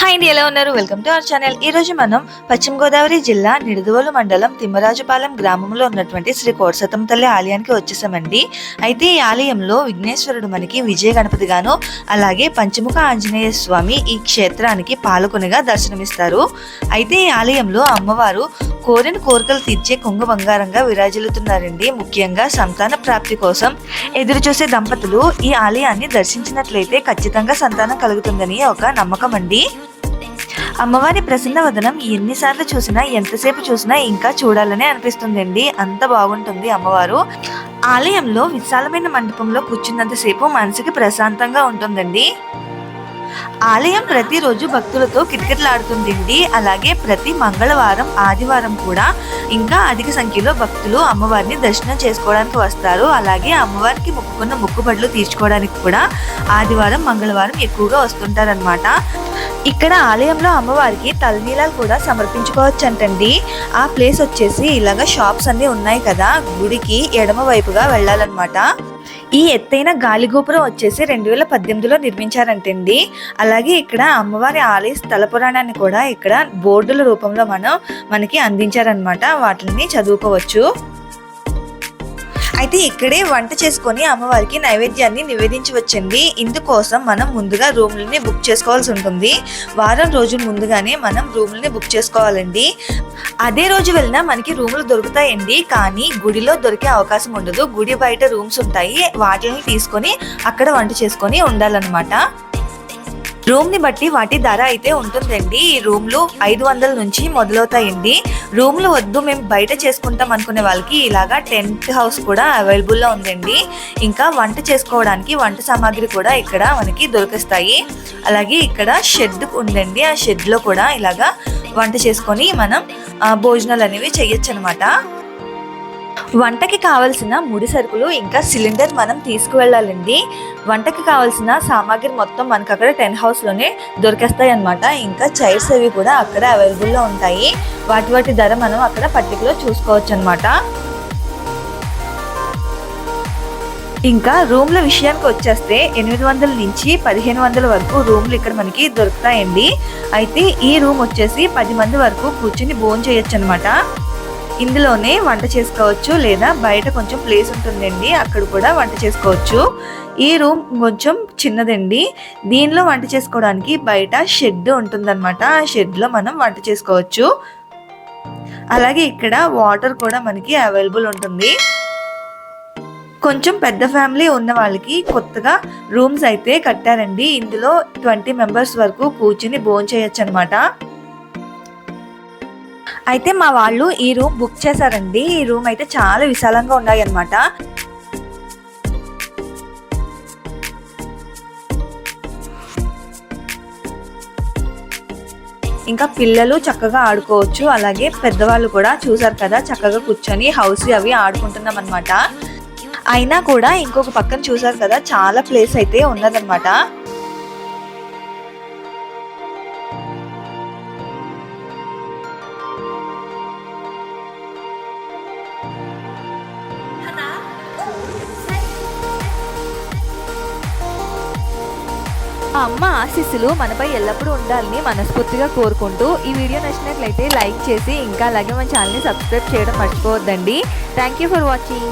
Hi అండి ఎలా ఉన్నారు? Welcome to our channel. ఈ రోజు మనం పశ్చిమ గోదావరి జిల్లా నిడదవోలు మండలం తిమ్మరాజుపాలెం గ్రామంలో ఉన్నటువంటి శ్రీ కోటసతం తల్లి ఆలయానికి వచ్చేసామండి. అయితే ఈ ఆలయంలో విఘ్నేశ్వరుడు మనకి విజయ గణపతిగాను అలాగే పంచముఖ ఆంజనేయ స్వామి ఈ క్షేత్రానికి పాలకునిగా దర్శనమిస్తారు. అయితే ఈ ఆలయంలో అమ్మవారు కోరిన కోరికలు తీర్చే కొంగు బంగారంగా విరాజిల్లుతున్నారండి. ముఖ్యంగా సంతాన ప్రాప్తి కోసం ఎదురు చూసే దంపతులు ఈ ఆలయాన్ని దర్శించినట్లయితే ఖచ్చితంగా సంతానం కలుగుతుందని ఒక నమ్మకం అండి. అమ్మవారి ప్రసన్న వదనం ఎన్నిసార్లు చూసినా ఎంతసేపు చూసినా ఇంకా చూడాలని అనిపిస్తుందండి. అంత బాగుంటుంది అమ్మవారు. ఆలయంలో విశాలమైన మండపంలో కూర్చున్నంతసేపు మనసుకి ప్రశాంతంగా ఉంటుందండి. ఆలయం ప్రతిరోజు భక్తులతో కిటకిటలాడుతుందండి అలాగే ప్రతి మంగళవారం ఆదివారం కూడా ఇంకా అధిక సంఖ్యలో భక్తులు అమ్మవారిని దర్శనం చేసుకోవడానికి వస్తారు. అలాగే అమ్మవారికి మొక్కుకున్న మొక్కుబడులు తీర్చుకోవడానికి కూడా ఆదివారం మంగళవారం ఎక్కువగా వస్తుంటారనమాట ఇక్కడ ఆలయంలో అమ్మవారికి తలనీలాలు కూడా సమర్పించుకోవచ్చు అంటండి ఆ ప్లేస్ వచ్చేసి ఇలాగ షాప్స్ అన్నీ ఉన్నాయి కదా గుడికి ఎడమ వైపుగా వెళ్ళాలన్నమాట. ఈ ఎత్తైన గాలిగోపురం వచ్చేసి రెండు వేల పద్దెనిమిదిలో నిర్మించారంటండి. అలాగే ఇక్కడ అమ్మవారి ఆలయ స్థల పురాణాన్ని కూడా ఇక్కడ బోర్డుల రూపంలో మనం మనకి అందించారనమాట వాటిని చదువుకోవచ్చు. అయితే ఇక్కడే వంట చేసుకొని అమ్మవారికి నైవేద్యాన్ని నివేదించవచ్చండి. ఇందుకోసం మనం ముందుగా రూమ్లని బుక్ చేసుకోవాల్సి ఉంటుంది. వారం రోజుల ముందుగానే మనం రూమ్లని బుక్ చేసుకోవాలండి. అదే రోజు వెళ్ళినా మనకి రూములు దొరుకుతాయండి. కానీ గుడిలో దొరికే అవకాశం ఉండదు. గుడి బయట రూమ్స్ ఉంటాయి. వాటిని తీసుకొని అక్కడ వంట చేసుకొని ఉండాలన్నమాట. రూమ్ని బట్టి వాటి ధర అయితే ఉంటుందండి. ఈ రూమ్లు ఐదు వందల నుంచి మొదలవుతాయండి. రూమ్లు వద్దు మేము బయట చేసుకుంటాం అనుకునే వాళ్ళకి ఇలాగా టెంట్ హౌస్ కూడా అవైలబుల్లో ఉందండి. ఇంకా వంట చేసుకోవడానికి వంట సామాగ్రి కూడా ఇక్కడ మనకి దొరికిస్తాయి. అలాగే ఇక్కడ షెడ్ ఉందండి. ఆ షెడ్లో కూడా ఇలాగా వంట చేసుకొని మనం భోజనాలు అనేవి చేయొచ్చు అనమాట వంటకి కావలసిన ముడి సరుకులు ఇంకా సిలిండర్ మనం తీసుకువెళ్ళాలండి. వంటకి కావాల్సిన సామాగ్రి మొత్తం మనకు అక్కడ టెన్ హౌస్లోనే దొరికేస్తాయి అనమాట ఇంకా చైర్స్ అవి కూడా అక్కడ అవైలబుల్లో ఉంటాయి. వాటి వాటి ధర మనం అక్కడ పట్టికలో చూసుకోవచ్చు అనమాట ఇంకా రూమ్ల విషయానికి వచ్చేస్తే ఎనిమిది వందల నుంచి పదిహేను వందల వరకు రూమ్లు ఇక్కడ మనకి దొరుకుతాయండి. అయితే ఈ రూమ్ వచ్చేసి పది మంది వరకు కూర్చుని భోజనం చేయొచ్చు అనమాట ఇందులోనే వంట చేసుకోవచ్చు లేదా బయట కొంచెం ప్లేస్ ఉంటుందండి అక్కడ కూడా వంట చేసుకోవచ్చు. ఈ రూమ్ కొంచెం చిన్నదండి. దీనిలో వంట చేసుకోవడానికి బయట షెడ్ ఉంటుందన్నమాట. ఆ షెడ్లో మనం వంట చేసుకోవచ్చు. అలాగే ఇక్కడ వాటర్ కూడా మనకి అవైలబుల్ ఉంటుంది. కొంచెం పెద్ద ఫ్యామిలీ ఉన్న వాళ్ళకి కొత్తగా రూమ్స్ అయితే కట్టారండి. ఇందులో ట్వంటీ మెంబర్స్ వరకు కూర్చుని భోజనం చేయొచ్చు అనమాట అయితే మా వాళ్ళు ఈ రూమ్ బుక్ చేశారండి. ఈ రూమ్ అయితే చాలా విశాలంగా ఉన్నాయి అనమాట ఇంకా పిల్లలు చక్కగా ఆడుకోవచ్చు. అలాగే పెద్దవాళ్ళు కూడా చూసారు కదా చక్కగా కూర్చొని హౌస్ అవి ఆడుకుంటున్నాం అనమాట అయినా కూడా ఇంకొక పక్కన చూసారు కదా చాలా ప్లేస్ అయితే ఉన్నదన్నమాట. ఆ అమ్మ ఆశీస్సులు మనపై ఎల్లప్పుడూ ఉండాలని మనస్ఫూర్తిగా కోరుకుంటూ ఈ వీడియో నచ్చినట్లయితే లైక్ చేసి ఇంకా అలాగే మన ఛానల్ని సబ్స్క్రైబ్ చేయడం మర్చిపోవద్దండి. Thank you for watching